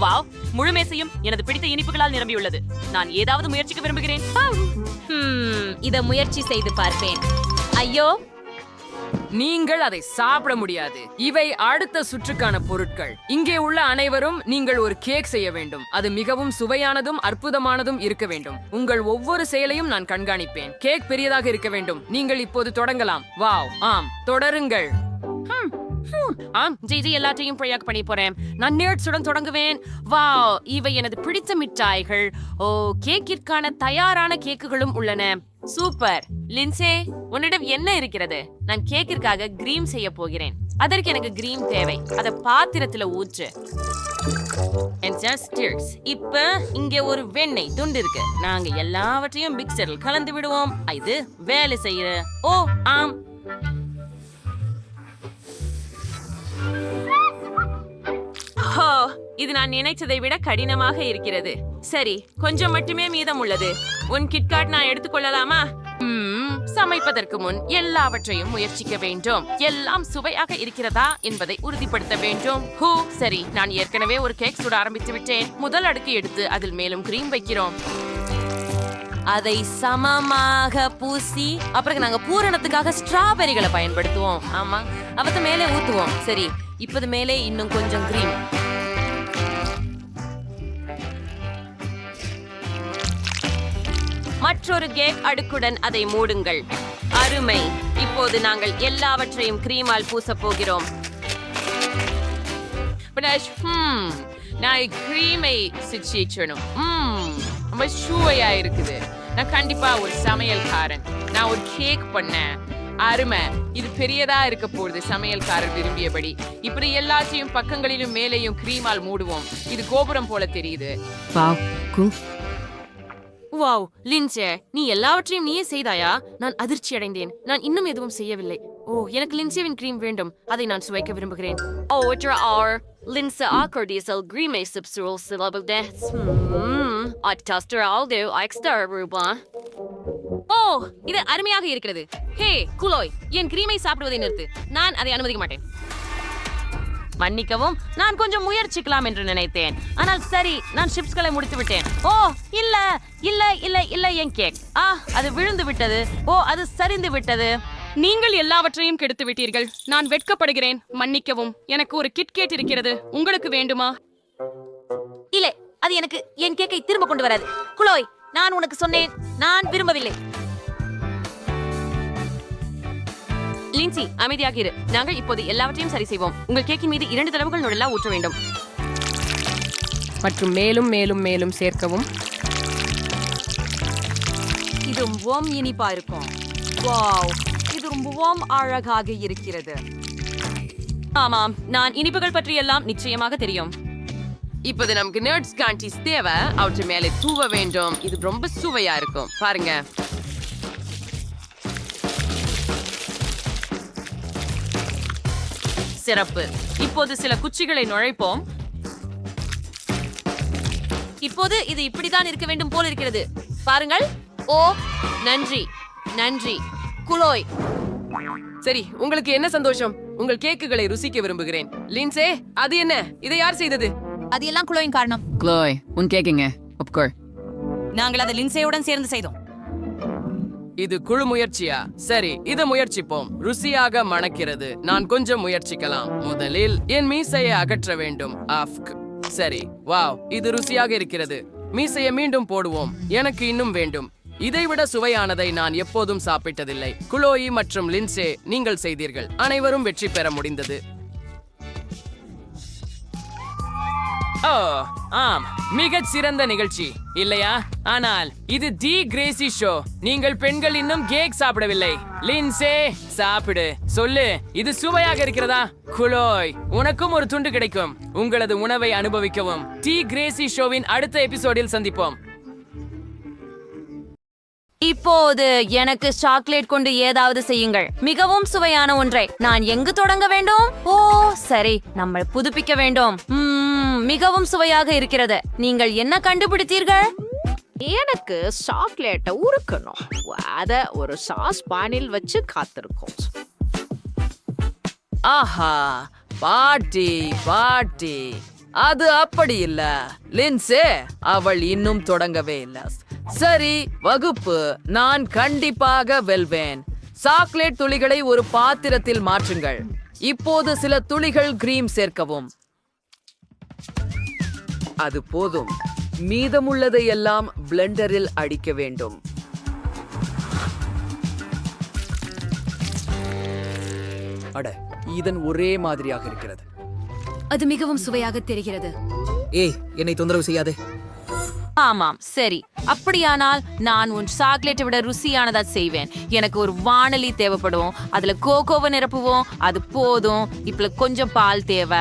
Wow முழு மேசையும் எனது பிடித்த இனிப்புகளால் நிரம்பியுள்ளது. நான் ஏதாவது முயற்சிக்க விரும்புகிறேன். ஹம், இத முயற்சி செய்து பார்ப்பேன். ஐயோ. நீங்கள் அதை சாப்பிட முடியாது. இவை அடுத்த சுற்றுக்கான பொருட்கள். இங்கே உள்ள அனைவரும் நீங்கள் ஒரு கேக் செய்ய வேண்டும். அது மிகவும் சுவையானதும் அற்புதமானதும் இருக்க வேண்டும். உங்கள் ஒவ்வொரு செயலையும் நான் கண்காணிப்பேன். கேக் பெரியதாக இருக்க வேண்டும். நீங்கள் இப்போது தொடங்கலாம். வாவ் ஆம் தொடருங்கள். ஆம் ஜிஜி எல்லாத்தையும் ப்ரொயாக் பண்ணி போறேன். நான் நேர்ட்ஸுடன் தொடங்குவேன். வா இவை எனது பிடித்த மிட்டாய்கள். ஓ கேக்கிற்கான தயாரான கேக்குகளும் உள்ளன. சூப்பர். லின்சே உன்னிடம் என்ன இருக்கிறது? நான் கேக்கிற்காக கிரீம் செய்ய போகிறேன். அதற்கு எனக்கு கிரீம் தேவை. அத பாத்திரத்துல ஊற்று. இப்ப இங்க ஒரு வெண்ணெய் துண்டு இருக்கு. நாங்க எல்லாவற்றையும் மிக்சரில் கலந்து விடுவோம். இது வேலை செய்யற ஓ ஆம். ஓ இது நான் நினைத்ததை விட கடினமாக இருக்கிறது. சரி கொஞ்சம் மட்டுமே மீதம் உள்ளது. உன் கிட்காட் நான் எடுத்துக்கொள்ளலாமா சமைப்பதற்கு முன் எல்லாவற்றையும் முயற்சிக்க வேண்டும். எல்லாம் சுவையாக இருக்கிறதா என்பதை உறுதிப்படுத்த வேண்டும். ஹூ சரி நான் ஏற்கனவே ஒரு கேக் சுட ஆரம்பித்து விட்டேன். முதல் அடுக்கு எடுத்து அதில் மேலும் கிரீம் வைக்கிறோம். அதை சமமாக பூசி அப்புறம் நாங்க பூரணத்துக்காக ஸ்ட்ராபெரிகளை பயன்படுத்துவோம். ஆமா. அவத்த மேலே ஊத்துவோம். சரி. இப்போது மேலே இன்னும் கொஞ்சம் கிரீம் மற்றொரு கேக் அடுக்குடன் அதை மூடுங்கள். அருமை. இப்போது நாங்கள் எல்லாவற்றையும் கிரீமால் பூசப் போகிறோம். ஹம், நான் கிரீமை சுச்சிச்சணும் ரொம்ப சுவையா இருக்குது. நான் கண்டிப்பா ஒரு சமையல்காரன். நான் ஒரு கேக் பண்ணேன் அருமை. இது பெரியதா இருக்க போகுது சமையல்காரர் விரும்பியபடி. இப்படி எல்லாத்தையும் பக்கங்களிலும் மேலேயும் கிரீமால் மூடுவோம். இது கோபுரம் போல தெரியுது. வாவ் லின்சே நீ எல்லாவற்றையும் நீயே செய்தாயா? நான் அதிர்ச்சி அடைந்தேன் நான் இன்னும் எதுவும் செய்யவில்லை. ஓ எனக்கு லின்சேவின் கிரீம் வேண்டும். அதை நான் சுவைக்க விரும்புகிறேன். ஓ ஒற்ற ஆர். லின்சே ஆக்கர்டிசல் கிரீமை சிப்சுரல் சிலபுதே. அட்டாஸ்டர் ஆல்தோ எக்ஸ்டர் ரூபா. ஓ இது அருமையாக இருக்கிறது. ஹே குலோய் என் கிரீமை சாப்பிடுவதை நிறுத்து. நான் அதை அனுமதிக்க மாட்டேன். மன்னிக்கவும் நான் கொஞ்சம் முயற்சிக்கலாம் என்று நினைத்தேன். ஆனால் சரி நான் சிப்ஸ்களை முடித்து விட்டேன் ஓ இல்ல இல்ல இல்ல இல்ல என் கேக் ஆ அது விழுந்து விட்டது ஓ அது சரிந்து விட்டது நீங்கள் எல்லாவற்றையும் கெடுத்து விட்டீர்கள். நான் வெட்கப்படுகிறேன் மன்னிக்கவும். எனக்கு ஒரு கிட்கேட் இருக்கிறது. உங்களுக்கு வேண்டுமா? இல்ல அது எனக்கு என் கேக்கை திரும்ப கொண்டு வராது. குலோய் நான் உனக்கு சொன்னேன் நான் விரும்பவில்லை. லின்சி அமைதியாக இரு நாங்கள் இப்போது எல்லாவற்றையும் சரி செய்வோம். உங்கள் கேக்கின் மீது இரண்டு தடவுகள் நுழலா ஊற்ற வேண்டும். மற்றும் மேலும் மேலும் மேலும் சேர்க்கவும். இது ரொம்பவும் இனிப்பா இருக்கும். வாவ். ரொம்பவும் அழகாக இருக்கிறது. ஆமாம் நான் இனிப்புகள் பற்றி எல்லாம் நிச்சயமாக தெரியும். இப்போது நமக்கு நர்ட்ஸ் கான்டிஸ் தேவை. அவற்றை மேலே தூவ வேண்டும். இது ரொம்ப சுவையா இருக்கும். பாருங்க. சிறப்பு. இப்போது சில குச்சிகளை நுழைப்போம். இப்போது இது இப்படித்தான் இருக்க வேண்டும் போல் இருக்கிறது. பாருங்கள். ஓ நன்றி நன்றி. குலோய் சரி உங்களுக்கு என்ன சந்தோஷம்? உங்கள் கேக்குகளை ருசிக்க விரும்புகிறேன். லின்சே அது என்ன? இதை யார் செய்தது? அது எல்லாம் குளோயின் காரணம். க்ளோய் உன் கேக்குங்க ஒப்கோர் நாங்கள் அதை லின்சேயுடன் சேர்ந்து செய்தோம். இது குழு முயற்சியா? சரி இதை முயற்சிப்போம். ருசியாக மணக்கிறது. நான் கொஞ்சம் முயற்சிக்கலாம். முதலில் என் மீசையை அகற்ற வேண்டும். ஆஃப்க் சரி வாவ் இது ருசியாக இருக்கிறது. மீசையை மீண்டும் போடுவோம். எனக்கு இன்னும் வேண்டும். இதைவிட சுவையானதை நான் எப்போதும் சாப்பிட்டதில்லை. குலோயி மற்றும் லின்சே நீங்கள் செய்தீர்கள். அனைவரும் வெற்றி பெற முடிந்தது. ஓ ஆம். மிகச் சிறந்த நிகழ்ச்சி. இல்லையா? ஆனால் இது தி கிரேசி ஷோ. நீங்கள் பெண்கள் இன்னும் கேக் சாப்பிடவில்லை. லின்சே சாப்பிடு. சொல்லு இது சுவையாக இருக்கிறதா? குலோய் உனக்கும் ஒரு துண்டு கிடைக்கும். உங்களது உணவை அனுபவிக்கவும். டி கிரேசி ஷோவின் அடுத்த எபிசோடில் சந்திப்போம். இப்போது எனக்கு சாக்லேட் கொண்டு ஏதாவது செய்யுங்கள். மிகவும் சுவையான ஒன்றை. நான் எங்கு தொடங்க வேண்டும்? ஓ சரி. நம்ம புதுப்பிக்க வேண்டும். ம்ம், மிகவும் சுவையாக இருக்கிறது. நீங்கள் என்ன கண்டுபிடித்தீர்கள்? எனக்கு சாக்லேட்டை உருக்கணும். அத ஒரு சாஸ் பானில் வச்சு காத்திருக்கோம். ஆஹா பாட்டி பாட்டி. அது அப்படி இல்ல. லின்சே அவள் இன்னும் தொடங்கவே இல்ல. சரி வகுப்பு. நான் கண்டிப்பாக வெல்வேன். சாக்லேட் துளிகளை ஒரு பாத்திரத்தில் மாற்றுங்கள். இப்போது சில துளிகள் கிரீம் சேர்க்கவும். அது போதும். மீதமுள்ளதை எல்லாம் பிளெண்டரில் அடிக்க வேண்டும். அட இதன் ஒரே மாதிரியாக இருக்கிறது. அது மிகவும் சுவையாக தெரிகிறது. ஏய் என்னை தொந்தரவு செய்யாதே. ஆமாம் சரி. அப்படியானால் நான் உன் சாக்லேட்டை விட ருசியானதா செய்வேன். எனக்கு ஒரு வானொலி தேவைப்படும். அதுல கோகோவை நிரப்புவோம். அது போதும். இப்ப கொஞ்சம் பால் தேவை.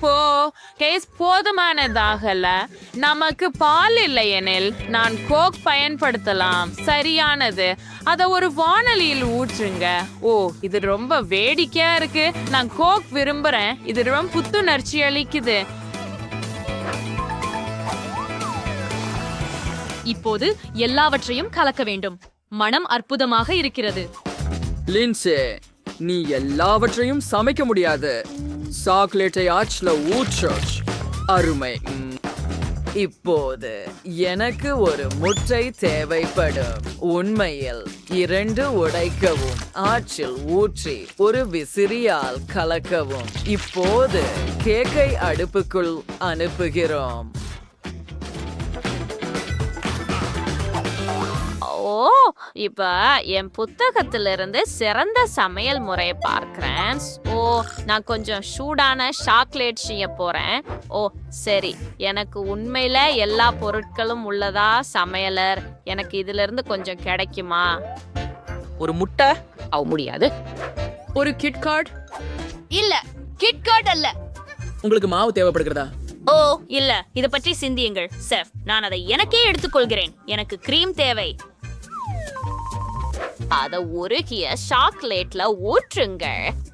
ஓ கேஸ் போதுமானதாகல. நமக்கு பால் இல்லையெனில் நான் கோக் பயன்படுத்தலாம். சரியானது. அத ஒரு வானொலியில் ஊற்றுங்க. ஓ இது ரொம்ப வேடிக்கையா இருக்கு. நான் கோக் விரும்புறேன். இது ரொம்ப புத்துணர்ச்சி அளிக்குது. இப்போது எல்லாவற்றையும் கலக்க வேண்டும். மனம் அற்புதமாக இருக்கிறது. லின்சே நீ எல்லாவற்றையும் சமைக்க முடியாது. சாக்லேட்டை ஆச்சுல ஊற்று அருமை. ம். இப்போது எனக்கு ஒரு முட்டை தேவைப்படும். உண்மையில் இரண்டு உடைக்கவும். ஆற்றில் ஊற்றி ஒரு விசிறியால் கலக்கவும். இப்போது கேக்கை அடுப்புக்குள் அனுப்புகிறோம். ஓ இப்ப என் புத்தகத்துல இருந்து சிறந்த சமையல் முறையை பார்க்கிறேன். ஓ நான் கொஞ்சம் சூடான சாக்லேட் செய்ய போறேன். ஓ சரி. எனக்கு உண்மையில எல்லா பொருட்களும் உள்ளதா சமையலர்? எனக்கு இதுல இருந்து கொஞ்சம் கிடைக்குமா? ஒரு முட்டை? அவ முடியாது. ஒரு கிட்கார்ட் இல்ல கிட்காட் அல்ல. உங்களுக்கு மாவு தேவைப்படுகிறதா? ஓ இல்ல. இத பற்றி சிந்தியுங்கள் செஃப். நான் அதை எனக்கே எடுத்துக்கொள்கிறேன். எனக்கு கிரீம் தேவை. அத உருகிய சாக்லேட்ல ஊற்றுங்க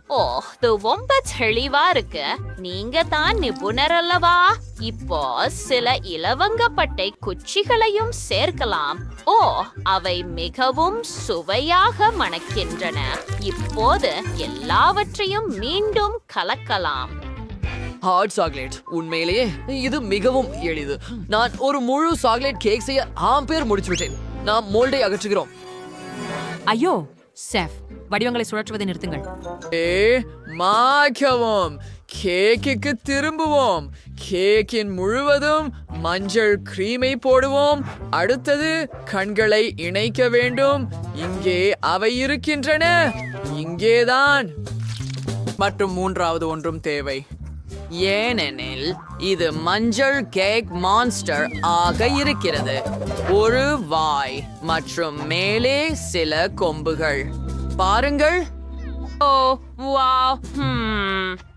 ஓ இது ரொம்ப தெளிவா இருக்கு. நீங்க தான் நிபுணர் அல்லவா? இப்போ சில இலவங்கப்பட்டை குச்சிகளையும் சேர்க்கலாம். ஓ அவை மிகவும் சுவையாக மணக்கின்றன. இப்போது எல்லாவற்றையும் மீண்டும் கலக்கலாம். ஹாட் சாக்லேட் உண்மையிலேயே இது மிகவும் எளிது. நான் ஒரு முழு சாக்லேட் கேக் செய்ய ஆம் பேர் முடிச்சு விட்டேன். நாம் மோல்டை அகற்றுகிறோம். ஐயோ செஃப். வடிவங்களை சுழற்றுவதை நிறுத்துங்கள். ஏ மாக்கவும் கேக்குக்கு திரும்புவோம். கேக்கின் முழுவதும் மஞ்சள் கிரீமை போடுவோம். அடுத்தது கண்களை இணைக்க வேண்டும். இங்கே அவை இருக்கின்றன. இங்கேதான். மற்றும் மூன்றாவது ஒன்றும் தேவை. ஏனெனில் இது மஞ்சள் கேக் மான்ஸ்டர் ஆக இருக்கிறது. ஒரு வாய் மற்றும் மேலே சில கொம்புகள். பாருங்கள். ஓ வா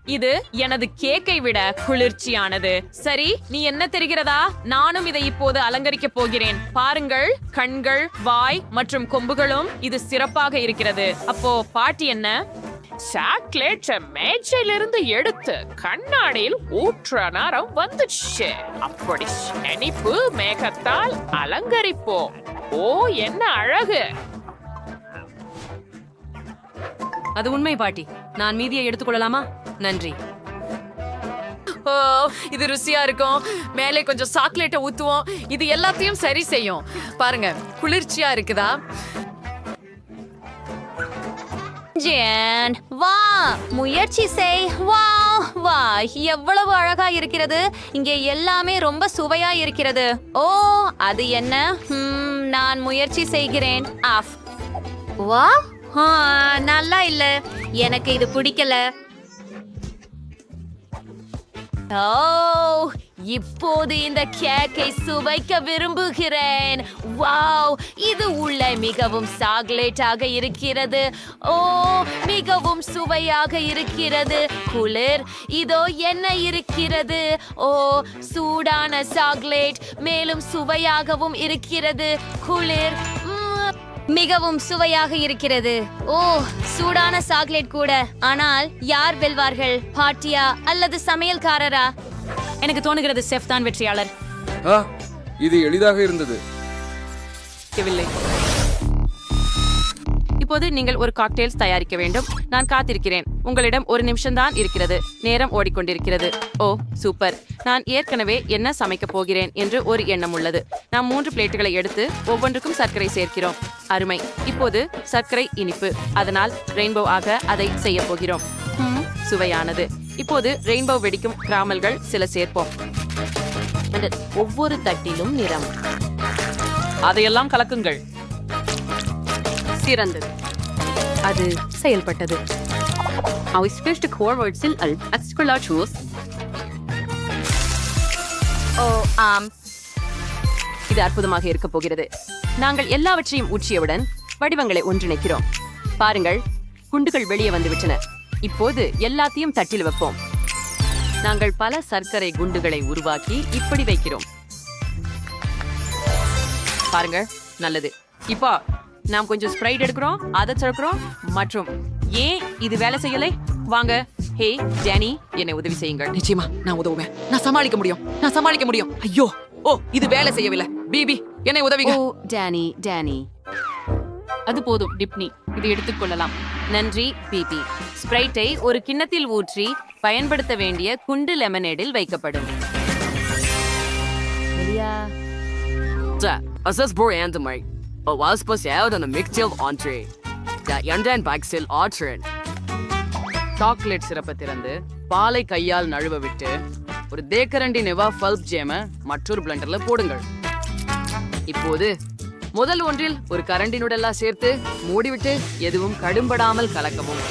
இது எனது கேக்கை விட குளிர்ச்சியானது. சரி நீ என்ன தெரிகிறதா? நானும் இதை இப்போது அலங்கரிக்க போகிறேன். பாருங்கள் கண்கள் வாய் மற்றும் கொம்புகளும் இது சிறப்பாக இருக்கிறது. அப்போ பாட்டி என்ன? சாக்லேட் மேஜையிலிருந்து எடுத்து கண்ணாடியில் ஊற்ற நேரம் வந்துச்சு அப்படி இனிப்பு மேகத்தால் அலங்கரிப்போம். ஓ என்ன அழகு. அது உண்மை பாட்டி. நான் மீதியை எடுத்துக்கொள்ளலாமா நன்றி. ஓ இது ருசியா இருக்கும். மேலே கொஞ்சம் சாக்லேட்டை ஊத்துவோம். இது எல்லாத்தையும் சரி செய்யும். பாருங்க குளிர்ச்சியா இருக்குதா? ஜேன் வா. முயற்சி செய். வா வா. எவ்வளவு அழகா இருக்கிறது. இங்கே எல்லாமே ரொம்ப சுவையா இருக்கிறது. ஓ அது என்ன? நான் முயற்சி செய்கிறேன். ஆஃப். வா. நல்லா இல்ல. எனக்கு இது பிடிக்கல. ஓ இப்போது இந்த கேக்கை சுவைக்க விரும்புகிறேன். வாவ் இது உள்ள மிகவும் சாக்லேட்டாக இருக்கிறது. ஓ மிகவும் சுவையாக இருக்கிறது. குளிர் இதோ என்ன இருக்கிறது? ஓ சூடான சாக்லேட் மேலும் சுவையாகவும் இருக்கிறது. குளிர் உம், மிகவும் சுவையாக இருக்கிறது. ஓ சூடான சாக்லேட் கூட. ஆனால் யார் வெல்வார்கள்? பாட்டியா அல்லது சமையல்காரரா? எனக்கு தோணுகிறது செஃப் தான் வெற்றியாளர். இது எளிதாக இருந்தது. இல்லை இப்போது நீங்கள் ஒரு காக்டெயில்ஸ் தயாரிக்க வேண்டும். நான் காத்திருக்கிறேன். உங்களிடம் ஒரு நிமிஷம்தான் இருக்கிறது. நேரம் ஓடிக்கொண்டிருக்கிறது. ஓ சூப்பர். நான் ஏற்கனவே என்ன சமைக்கப் போகிறேன் என்று ஒரு எண்ணம் உள்ளது. நாம் மூன்று பிளேட்டுகளை எடுத்து ஒவ்வொன்றுக்கும் சர்க்கரை சேர்க்கிறோம். அருமை. இப்போது சர்க்கரை இனிப்பு. அதனால் ரெயின்போ ஆக அதை செய்ய போகிறோம். சுவையானது. இப்போது ரெயின்போ வெடிக்கும் கிராமல்கள் சில சேர்ப்போம். ஒவ்வொரு தட்டிலும் நிறம். அதையெல்லாம் கலக்குங்கள். சிறந்தது. அது செயல்பட்டது. Aus fyrste kårvårdsil al exkolachus. ஓ ஆம். இது அற்புதமாக இருக்க போகிறது. நாங்கள் எல்லாவற்றையும் ஊற்றியவுடன் வடிவங்களை ஒன்றிணைக்கிறோம். பாருங்கள் குண்டுகள் வெளியே வந்துவிட்டன. இப்போது எல்லாத்தையும் தட்டில் வைப்போம். நாங்கள் பல சர்க்கரை குண்டுகளை உருவாக்கி இப்படி வைக்கிறோம். பாருங்க நல்லது. இப்போ நாம் கொஞ்சம் ஸ்ப்ரைட் எடுக்கிறோம் அதை சேர்க்கிறோம் மற்றும் ஏன் இது வேலை செய்யலை? வாங்க ஹே டேனி என்னை உதவி செய்யுங்கள். நிச்சயமா நான் உதவுவேன். நான் சமாளிக்க முடியும். நான் சமாளிக்க முடியும். ஐயோ ஓ இது வேலை செய்யவில்லை. பிபி என்னை உதவி ஓ டேனி டேனி. அது போதும் டிப்னி. இதை எடுத்துக்கொள்ளலாம் நன்றி பிபி ஸ்ப்ரைட்டை ஒரு கிண்ணத்தில் ஊற்றி பயன்படுத்த வேண்டிய குண்டு லெமனேடில் வைக்கப்படும் Das ist Brandemai. Og was på seg den miktil entree. Da janden bagsel arteren. Chocolate சிறப்பை திறந்து பாலை கையால் நழுவ விட்டு ஒரு தேக்கரண்டி நெவா பல்ப் ஜேம மற்றொரு பிளண்டர்ல போடுங்கள் இப்போது முதல் ஒன்றில் ஒரு கரண்டி சேர்த்து மூடிவிட்டு எதுவும் கடும்படாமல் கலக்கவும்.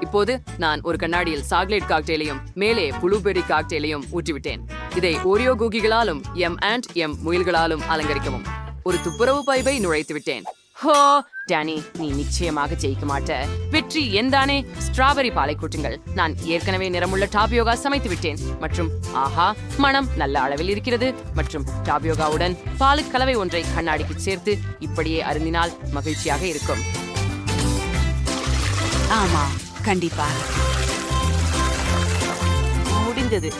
இப்போது நான் ஒரு கண்ணாடியில் சாக்லேட் காக்டெயிலையும் மேலே புளூபெரி காக்டெயிலையும் ஊற்றிவிட்டேன். இதை ஓரியோ கூகிகளாலும் எம் அண்ட் எம் முயல்களாலும் அலங்கரிக்கவும். ஒரு துப்புரவு பைப்பை நுழைத்து விட்டேன் ஹோ டானி நீ நிச்சயமாக ஜெயிக்க மாட்ட. வெற்றி எந்தானே? ஸ்ட்ராபெரி பாலை கூட்டுங்கள். நான் ஏற்கனவே நிறமுள்ள டாபியோகா சமைத்து விட்டேன். மற்றும் ஆஹா மனம் நல்ல அளவில் இருக்கிறது. மற்றும் டாபியோகாவுடன் பாலுக் கலவை ஒன்றை கண்ணாடிக்கு சேர்த்து இப்படியே அருந்தினால் மகிழ்ச்சியாக இருக்கும். ஆமா கண்டிப்பா. முடிந்தது.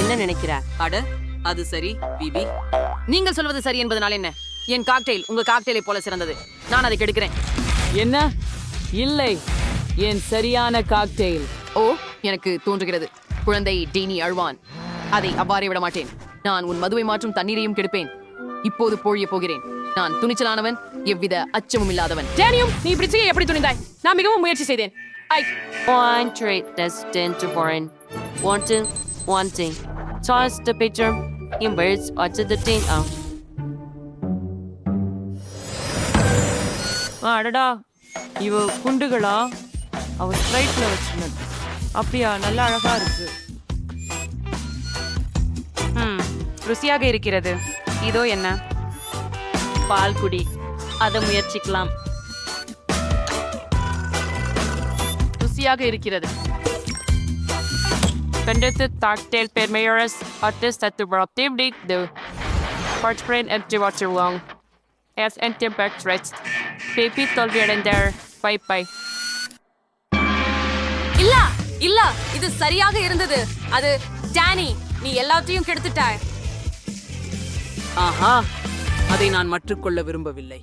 என்ன நினைக்கிறார்? அட அது சரி பிபி. நீங்கள் சொல்வது சரி என்பதனால் என்ன? என் காக்டெயில் உங்க காக்டெயிலை போல சிறந்தது. நான் அதை கெடுக்கிறேன். என்ன? இல்லை. என் சரியான காக்டெயில் ஓ எனக்கு தோன்றுகிறது. குழந்தை டீனி அழ்வான் அதை அவ்வாறே விட மாட்டேன். நான் உன் மதுவை மாற்றும் தண்ணீரையும் கெடுப்பேன். இப்போது பொழிய போகிறேன். நான் துணிச்சலானவன் எவ்வித அச்சமும் இல்லாதவன். டேனியும் நீ இப்படி செய்ய எப்படி துணிந்தாய்? நான் மிகவும் முயற்சி செய்தேன். ஐ. One trait destined to foreign. Wanting, wanting. Toss the picture. Inverse or to the thing. Out. அடடா இவ குண்டுகளா அவ ஸ்ட்ரைட்ல வச்சிருந்தது அப்படியா நல்ல அழகா இருக்கு ம் ருசியாக இருக்கிறது இதோ என்ன பால் குடி அதை முயற்சிக்கலாம் ருசியாக இருக்கிறது Pendete cocktail permeares artist at the relatively the Parchbrain and the water long. As anti-back rest. Tolerant there. Bye bye. இல்ல இல்ல இது சரியாக இருந்தது அது டானி நீ எல்லாத்தையும் கெடுத்துட்டாய் ஆஹா அதை நான் மற்றுக்கொள்ள விரும்பவில்லை